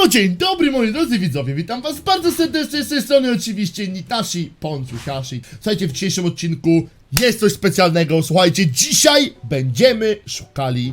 No dzień dobry moi drodzy widzowie, witam was bardzo serdecznie z tej strony oczywiście Nitashi Ponczusiashi. Słuchajcie, w dzisiejszym odcinku jest coś specjalnego, słuchajcie, dzisiaj będziemy szukali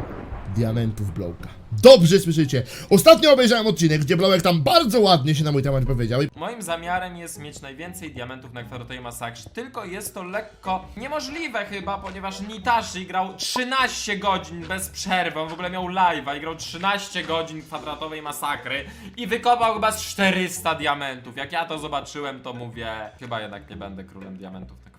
diamentów Blowka. Dobrze słyszycie, ostatnio obejrzałem odcinek, gdzie Blowek tam bardzo ładnie się na mój temat powiedział. Moim zamiarem jest mieć najwięcej diamentów na kwadratowej masakrze, tylko jest to lekko niemożliwe chyba, ponieważ Nitashi grał 13 godzin bez przerwy, on w ogóle miał live'a i grał 13 godzin kwadratowej masakry i wykopał chyba z 400 diamentów. Jak ja to zobaczyłem, to mówię, chyba jednak nie będę królem diamentów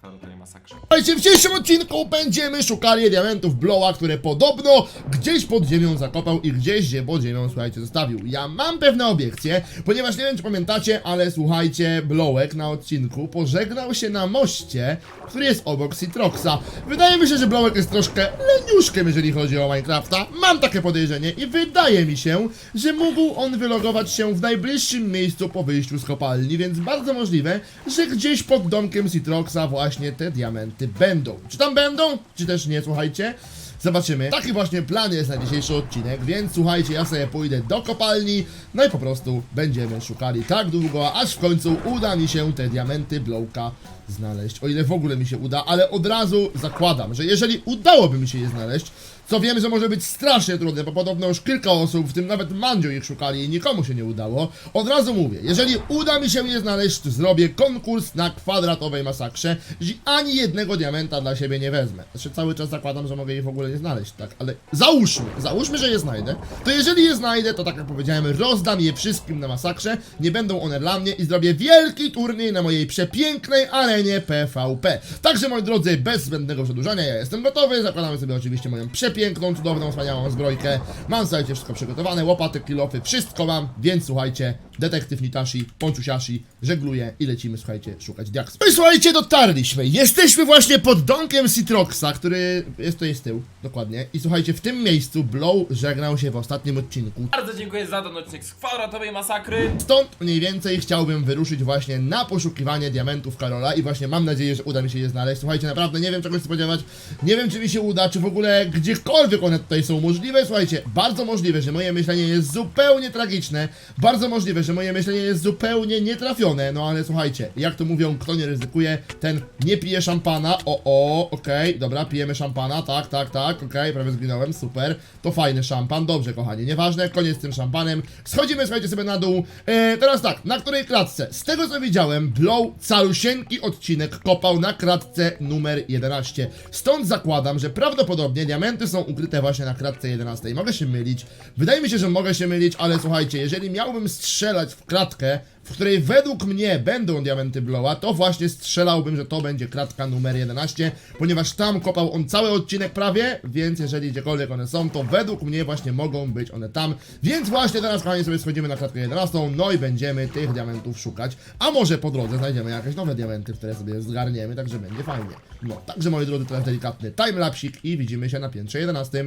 Słuchajcie, w dzisiejszym odcinku będziemy szukali diamentów Blowa, które podobno gdzieś pod ziemią zakopał i gdzieś je pod ziemią, słuchajcie, zostawił. Ja mam pewne obiekcje, ponieważ nie wiem, czy pamiętacie, ale słuchajcie, Blowek na odcinku pożegnał się na moście, który jest obok Citroxa. Wydaje mi się, że Blowek jest troszkę leniuszkiem, jeżeli chodzi o Minecrafta. Mam takie podejrzenie i wydaje mi się, że mógł on wylogować się w najbliższym miejscu po wyjściu z kopalni, więc bardzo możliwe, że gdzieś pod domkiem Citroxa właśnie te diamenty będą. Czy tam będą, czy też nie, słuchajcie? Zobaczymy. Taki właśnie plan jest na dzisiejszy odcinek, więc słuchajcie, ja sobie pójdę do kopalni, no i po prostu będziemy szukali tak długo, aż w końcu uda mi się te diamenty Blowka znaleźć. O ile w ogóle mi się uda, ale od razu zakładam, że jeżeli udałoby mi się je znaleźć, co wiem, że może być strasznie trudne, bo podobno już kilka osób, w tym nawet Mandzio ich szukali i nikomu się nie udało. Od razu mówię, jeżeli uda mi się je znaleźć, to zrobię konkurs na kwadratowej masakrze i ani jednego diamenta dla siebie nie wezmę. Znaczy cały czas zakładam, że mogę ich w ogóle nie znaleźć, tak, ale załóżmy, załóżmy, że je znajdę, to jeżeli je znajdę, to tak jak powiedziałem, rozdam je wszystkim na masakrze, nie będą one dla mnie i zrobię wielki turniej na mojej przepięknej arenie PvP. Także moi drodzy, bez zbędnego przedłużania, ja jestem gotowy, zakładamy sobie oczywiście moją przepiękną, cudowną, wspaniałą zbrojkę. Mam, słuchajcie, wszystko przygotowane, łopaty, kilofy, wszystko mam, więc słuchajcie, detektyw Nitashi, Ponczusiashi, żegluje i lecimy, słuchajcie, szukać diaksów. No i słuchajcie, dotarliśmy. Jesteśmy właśnie pod domkiem Citroxa, który jest to jest tył, dokładnie. I słuchajcie, w tym miejscu Blow żegnał się w ostatnim odcinku. Bardzo dziękuję za ten odcinek z kwadratowej masakry. Stąd mniej więcej chciałbym wyruszyć właśnie na poszukiwanie diamentów Karola i właśnie mam nadzieję, że uda mi się je znaleźć. Słuchajcie, naprawdę nie wiem czego się spodziewać, nie wiem czy mi się uda, czy w ogóle gdziekolwiek one tutaj są możliwe. Słuchajcie, bardzo możliwe, że moje myślenie jest zupełnie tragiczne, bardzo możliwe, że moje myślenie jest zupełnie nietrafione, no ale słuchajcie, jak to mówią, kto nie ryzykuje, ten nie pije szampana. O, o, okej, dobra, pijemy szampana, tak, tak, tak, okej, prawie zginąłem, super. To fajny szampan, dobrze kochani, nieważne, koniec z tym szampanem. Schodzimy, słuchajcie, sobie na dół. E, teraz tak, na której klatce? Z tego co widziałem, Blow calusieńki odcinek kopał na kratce numer 11. Stąd zakładam, że prawdopodobnie diamenty są ukryte właśnie na kratce 11. Mogę się mylić, wydaje mi się, że mogę się mylić, ale słuchajcie, jeżeli miałbym strzelać w kratkę, w której według mnie będą diamenty Blowa, to właśnie strzelałbym, że to będzie kratka numer 11, ponieważ tam kopał on cały odcinek prawie, więc jeżeli gdziekolwiek one są, to według mnie właśnie mogą być one tam. Więc właśnie teraz, kochani, sobie schodzimy na kratkę 11, no i będziemy tych diamentów szukać, a może po drodze znajdziemy jakieś nowe diamenty, które sobie zgarniemy, także będzie fajnie. No, także moi drodzy, teraz delikatny timelapsik i widzimy się na piętrze 11.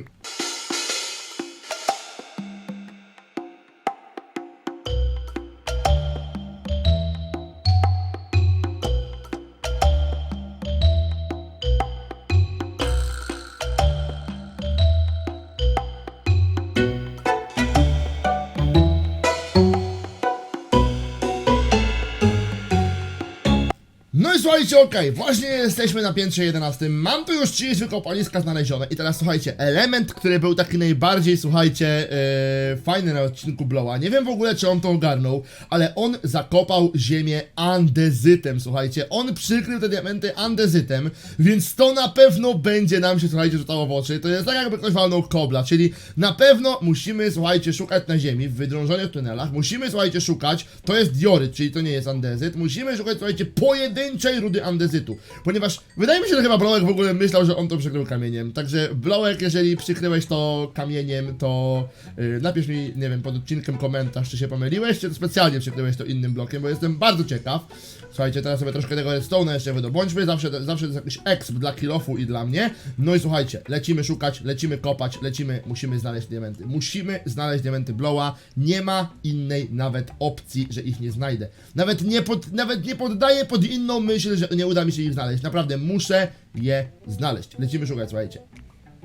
Słuchajcie, okej, właśnie jesteśmy na piętrze 11. Mam tu już 30 wykopaliska znalezione. I teraz słuchajcie, element, który był taki najbardziej, słuchajcie, e, fajny na odcinku Blowa. Nie wiem w ogóle, czy on to ogarnął, ale on zakopał ziemię andezytem, słuchajcie. On przykrył te diamenty andezytem, więc to na pewno będzie nam się, słuchajcie, rzucało w oczy. To jest tak, jakby ktoś walnął kobla, czyli na pewno musimy, słuchajcie, szukać na ziemi, w wydrążonych tunelach. Musimy, słuchajcie, szukać, to jest dioryt, czyli to nie jest andezyt. Musimy szukać, słuchajcie, pojedynczej rudy andezytu. Ponieważ wydaje mi się, że chyba Blowek w ogóle myślał, że on to przykrył kamieniem. Także Blowek, jeżeli przykryłeś to kamieniem, to yy, napisz mi, nie wiem, pod odcinkiem komentarz, czy się pomyliłeś, czy specjalnie przykryłeś to innym blokiem, bo jestem bardzo ciekaw. Słuchajcie, teraz sobie troszkę tego redstone'a jeszcze wydobądźmy, zawsze, zawsze jest jakiś exp dla kilofu i dla mnie. No i słuchajcie, lecimy szukać, lecimy kopać, lecimy, musimy znaleźć diamenty. Musimy znaleźć diamenty Blowa, nie ma innej nawet opcji, że ich nie znajdę. Nawet nie, pod, nawet nie poddaję pod inną myśl, że nie uda mi się ich znaleźć. Naprawdę, muszę je znaleźć. Lecimy szukać, słuchajcie.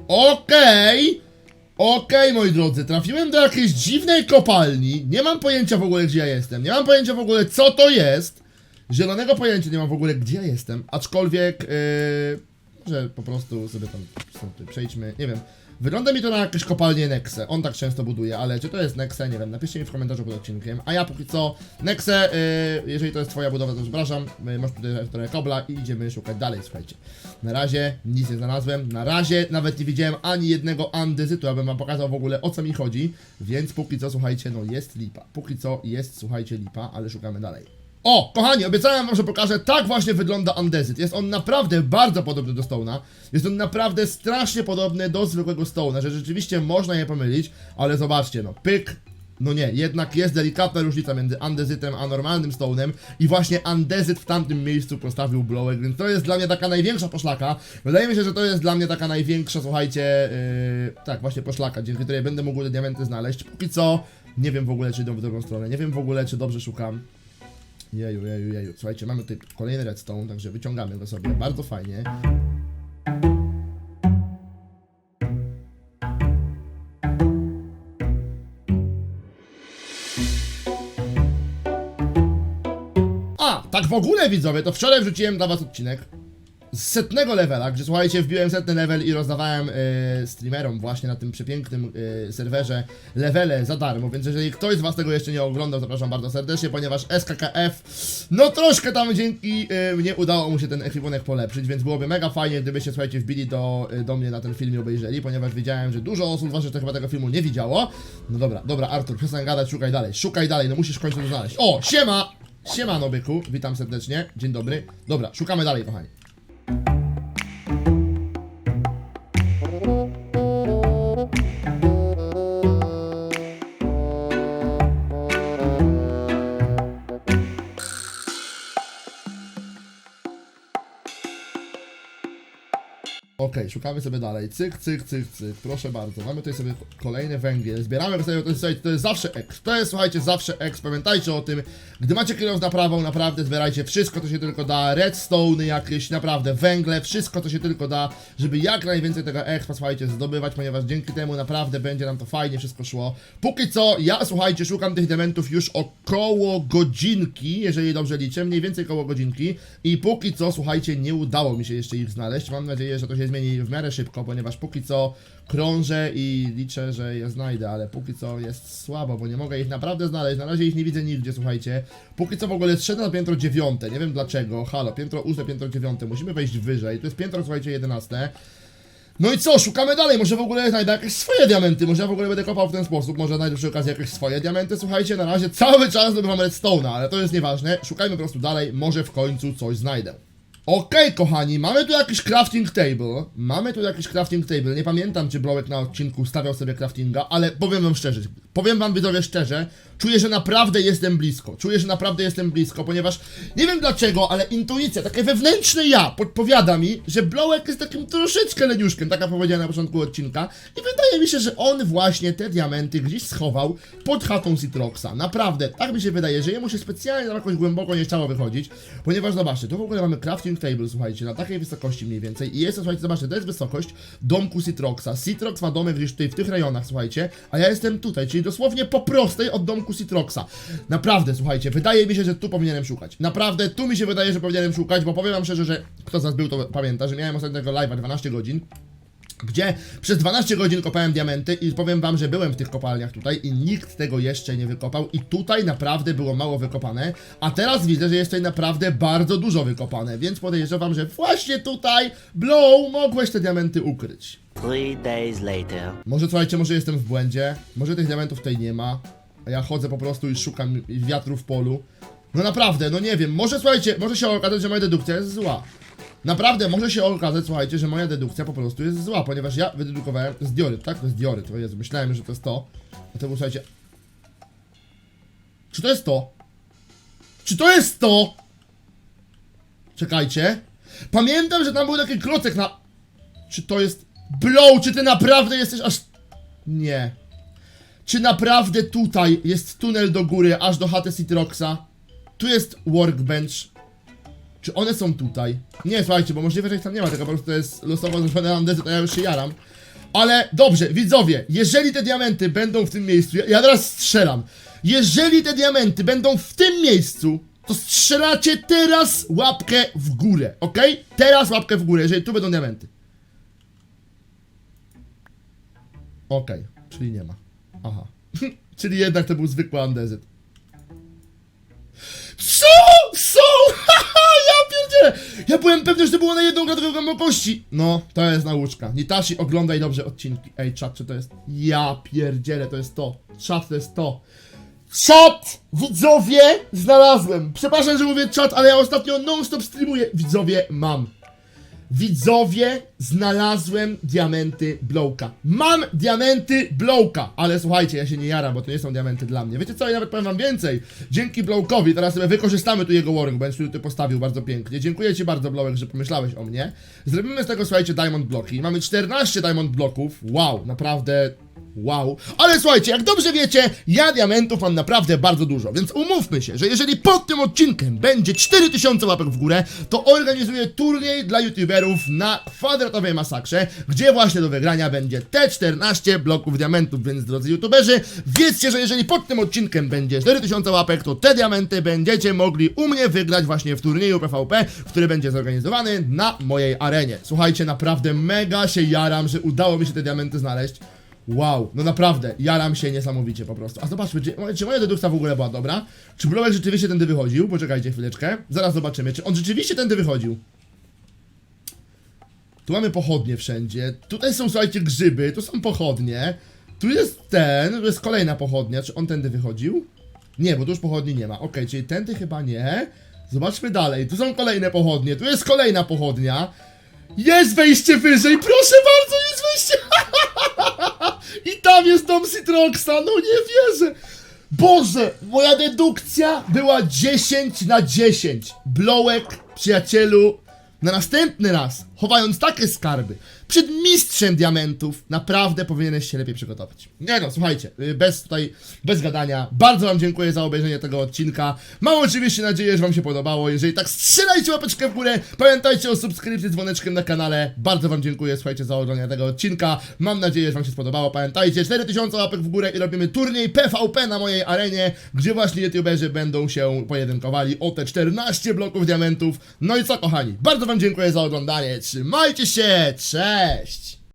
Okej! Okej, moi drodzy, trafiłem do jakiejś dziwnej kopalni. Nie mam pojęcia w ogóle, gdzie ja jestem. Nie mam pojęcia w ogóle, co to jest. Zielonego pojęcia nie mam w ogóle, gdzie ja jestem. Aczkolwiek, yy, może po prostu sobie tam stąd przejdźmy. Nie wiem. Wygląda mi to na jakieś kopalnię Nexe. On tak często buduje, ale czy to jest Nexe? Nie wiem. Napiszcie mi w komentarzu pod odcinkiem. A ja póki co, Nexe, yy, jeżeli to jest twoja budowa, to przepraszam. Yy, masz tutaj trochę kobla i idziemy szukać dalej, słuchajcie. Na razie nic nie znalazłem. Na razie nawet nie widziałem ani jednego andezytu, abym wam pokazał w ogóle o co mi chodzi. Więc póki co, słuchajcie, no jest lipa. Póki co jest, słuchajcie, lipa, ale szukamy dalej. O, kochani, obiecałem wam, że pokażę, tak właśnie wygląda Andezyt. Jest on naprawdę bardzo podobny do Stone'a. Jest on naprawdę strasznie podobny do zwykłego Stone'a, że rzeczywiście można je pomylić, ale zobaczcie, no, pyk, no nie, jednak jest delikatna różnica między Andezytem a normalnym Stone'em i właśnie Andezyt w tamtym miejscu postawił blowek, więc to jest dla mnie taka największa poszlaka. Wydaje mi się, że to jest dla mnie taka największa, słuchajcie, yy, tak, właśnie poszlaka, dzięki której będę mógł te diamenty znaleźć. Póki co, nie wiem w ogóle, czy idą w drugą stronę, nie wiem w ogóle, czy dobrze szukam. Jeju, jeju, jeju. Słuchajcie, mamy tutaj kolejny redstone, także wyciągamy go sobie. Bardzo fajnie. A, tak w ogóle widzowie, to wczoraj wrzuciłem dla was odcinek z setnego levela, gdzie słuchajcie, wbiłem setny level i rozdawałem e, streamerom właśnie na tym przepięknym e, serwerze levele za darmo, więc jeżeli ktoś z was tego jeszcze nie oglądał, zapraszam bardzo serdecznie, ponieważ SKKF, no troszkę tam dzięki e, mnie udało mu się ten ekwipunek polepszyć, więc byłoby mega fajnie, gdybyście, słuchajcie, wbili do, do mnie na ten film i obejrzeli, ponieważ wiedziałem, że dużo osób, zwłaszcza, że chyba tego filmu nie widziało. No dobra, dobra, Artur, przestań gadać, szukaj dalej, szukaj dalej, no musisz to znaleźć. O, siema! Siema, Nobyku, witam serdecznie, dzień dobry. Dobra, szukamy dalej, kochani. Okej, szukamy sobie dalej. Cyk, cyk, cyk, cyk. Proszę bardzo. Mamy tutaj sobie kolejny węgiel. Zbieramy sobie, to jest, to jest zawsze X. To jest, słuchajcie, zawsze X. Pamiętajcie o tym. Gdy macie kierowcę na prawą, naprawdę zbierajcie wszystko, co się tylko da. Redstone jakieś, naprawdę, węgle, wszystko, co się tylko da, żeby jak najwięcej tego expa, słuchajcie, zdobywać, ponieważ dzięki temu naprawdę będzie nam to fajnie wszystko szło. Póki co, ja, słuchajcie, szukam tych diamentów już około godzinki, jeżeli dobrze liczę, mniej więcej około godzinki. I póki co, słuchajcie, nie udało mi się jeszcze ich znaleźć. Mam nadzieję, że to się zmieni w miarę szybko, ponieważ póki co krążę i liczę, że je znajdę, ale póki co jest słabo, bo nie mogę ich naprawdę znaleźć. Na razie ich nie widzę nigdzie, słuchajcie. Póki co w ogóle zszedłem na piętro dziewiąte, nie wiem dlaczego. Halo, piętro ósme, piętro dziewiąte, musimy wejść wyżej. To jest piętro, słuchajcie, jedenaste. No i co, szukamy dalej, może w ogóle znajdę jakieś swoje diamenty, może ja w ogóle będę kopał w ten sposób, może znajdę przy okazji jakieś swoje diamenty, słuchajcie, na razie cały czas zdobywam redstone'a, ale to jest nieważne, szukajmy po prostu dalej, może w końcu coś znajdę. Okej, kochani, mamy tu jakiś crafting table. Mamy tu jakiś crafting table. Nie pamiętam, czy Blowek na odcinku stawiał sobie craftinga, ale powiem wam szczerze, powiem wam widzowie szczerze, czuję, że naprawdę jestem blisko. Czuję, że naprawdę jestem blisko, ponieważ nie wiem dlaczego, ale intuicja, takie wewnętrzne ja podpowiada mi, że Blowek jest takim troszeczkę leniuszkiem, taka powiedziała na początku odcinka. I wydaje mi się, że on właśnie te diamenty gdzieś schował pod chatą Citroxa. Naprawdę, tak mi się wydaje, że jemu się specjalnie tam jakoś głęboko nie chciało wychodzić, ponieważ zobaczcie, tu w ogóle mamy crafting table, słuchajcie, na takiej wysokości mniej więcej i jest, to, słuchajcie, zobaczcie, to jest wysokość domku Citroxa. Citrox ma domek gdzieś tutaj w tych rejonach, słuchajcie, a ja jestem tutaj, czyli dosłownie po prostej od domku Citroxa. Naprawdę, słuchajcie, wydaje mi się, że tu powinienem szukać. Naprawdę, tu mi się wydaje, że powinienem szukać, bo powiem wam szczerze, że kto z nas był, to pamięta, że miałem ostatniego live'a 12 godzin gdzie przez 12 godzin kopałem diamenty i powiem wam, że byłem w tych kopalniach tutaj i nikt tego jeszcze nie wykopał i tutaj naprawdę było mało wykopane, a teraz widzę, że jest tutaj naprawdę bardzo dużo wykopane, więc podejrzewam, że właśnie tutaj, Blow, mogłeś te diamenty ukryć. Three days later. Może słuchajcie, może jestem w błędzie, może tych diamentów tutaj nie ma, a ja chodzę po prostu i szukam wiatru w polu. No naprawdę, no nie wiem, może słuchajcie, może się okazać, że moja dedukcja jest zła. Naprawdę może się okazać, słuchajcie, że moja dedukcja po prostu jest zła, ponieważ ja wydedukowałem, jest dioryt, tak? To jest dioryt, to myślałem, że to jest to. Było, słuchajcie... Czy to jest to? Czy to jest to? Czekajcie. Pamiętam, że tam był taki klocek na... Czy to jest... Blow, czy ty naprawdę jesteś aż... Nie. Czy naprawdę tutaj jest tunel do góry, aż do chaty Citroxa? Tu jest workbench. Czy one są tutaj? Nie, słuchajcie, bo możliwe, że ich tam nie ma, tylko po prostu to jest losowo zrobione andezy, to ja już się jaram. Ale dobrze, widzowie, jeżeli te diamenty będą w tym miejscu, ja, ja teraz strzelam. Jeżeli te diamenty będą w tym miejscu, to strzelacie teraz łapkę w górę, ok? Teraz łapkę w górę, jeżeli tu będą diamenty. Okej, czyli nie ma. Aha. czyli jednak to był zwykły andezyt. Co? Są! Haha, ja pierdzielę! Ja byłem pewny, że to było na jedną gradową głębokości. No, to jest nauczka. Nitashi, oglądaj dobrze odcinki. Ej, czat, czy to jest... Ja pierdzielę, to jest to. Czat, to jest to. Czat! Widzowie! Znalazłem! Przepraszam, że mówię czat, ale ja ostatnio non-stop streamuję. Widzowie, mam. Widzowie, znalazłem diamenty Blowka. Mam diamenty Blowka, ale słuchajcie, ja się nie jaram, bo to nie są diamenty dla mnie. Wiecie co, ja nawet powiem wam więcej. Dzięki Blowkowi, teraz sobie wykorzystamy tu jego warring, bo on tutaj postawił bardzo pięknie. Dziękuję ci bardzo, Blowek, że pomyślałeś o mnie. Zrobimy z tego, słuchajcie, diamond bloki. Mamy 14 diamond bloków. Wow, naprawdę Wow. Ale słuchajcie, jak dobrze wiecie, ja diamentów mam naprawdę bardzo dużo, więc umówmy się, że jeżeli pod tym odcinkiem będzie 4000 łapek w górę, to organizuję turniej dla youtuberów na kwadratowej masakrze, gdzie właśnie do wygrania będzie te 14 bloków diamentów, więc drodzy youtuberzy, wiedzcie, że jeżeli pod tym odcinkiem będzie 4000 łapek, to te diamenty będziecie mogli u mnie wygrać właśnie w turnieju PvP, który będzie zorganizowany na mojej arenie. Słuchajcie, naprawdę mega się jaram, że udało mi się te diamenty znaleźć. Wow, no naprawdę, jaram się niesamowicie po prostu. A zobaczmy, czy, czy moja dedukcja w ogóle była dobra? Czy Blowek rzeczywiście tędy wychodził? Poczekajcie chwileczkę, zaraz zobaczymy, czy on rzeczywiście tędy wychodził. Tu mamy pochodnie wszędzie, tutaj są, słuchajcie, grzyby, tu są pochodnie, tu jest ten, tu jest kolejna pochodnia, czy on tędy wychodził? Nie, bo tu już pochodni nie ma, okej, czyli tędy chyba nie. Zobaczmy dalej, tu są kolejne pochodnie, tu jest kolejna pochodnia. Jest wejście wyżej, proszę bardzo, jest wejście! I tam jest dom Citroxa, no nie wierzę! Boże, moja dedukcja była 10 na 10. Blowek, przyjacielu, na następny raz, chowając takie skarby, przed mistrzem diamentów, naprawdę powinieneś się lepiej przygotować. Nie no, słuchajcie, y, bez tutaj, bez gadania, bardzo wam dziękuję za obejrzenie tego odcinka. Mam oczywiście nadzieję, że wam się podobało. Jeżeli tak, strzelajcie łapeczkę w górę, pamiętajcie o subskrypcji z dzwoneczkiem na kanale. Bardzo wam dziękuję, słuchajcie, za oglądanie tego odcinka. Mam nadzieję, że wam się spodobało. Pamiętajcie, 4000 łapek w górę i robimy turniej PvP na mojej arenie, gdzie właśnie youtuberzy będą się pojedynkowali o te 14 bloków diamentów. No i co, kochani, bardzo wam dziękuję za oglądanie. Trzymajcie się, cześć!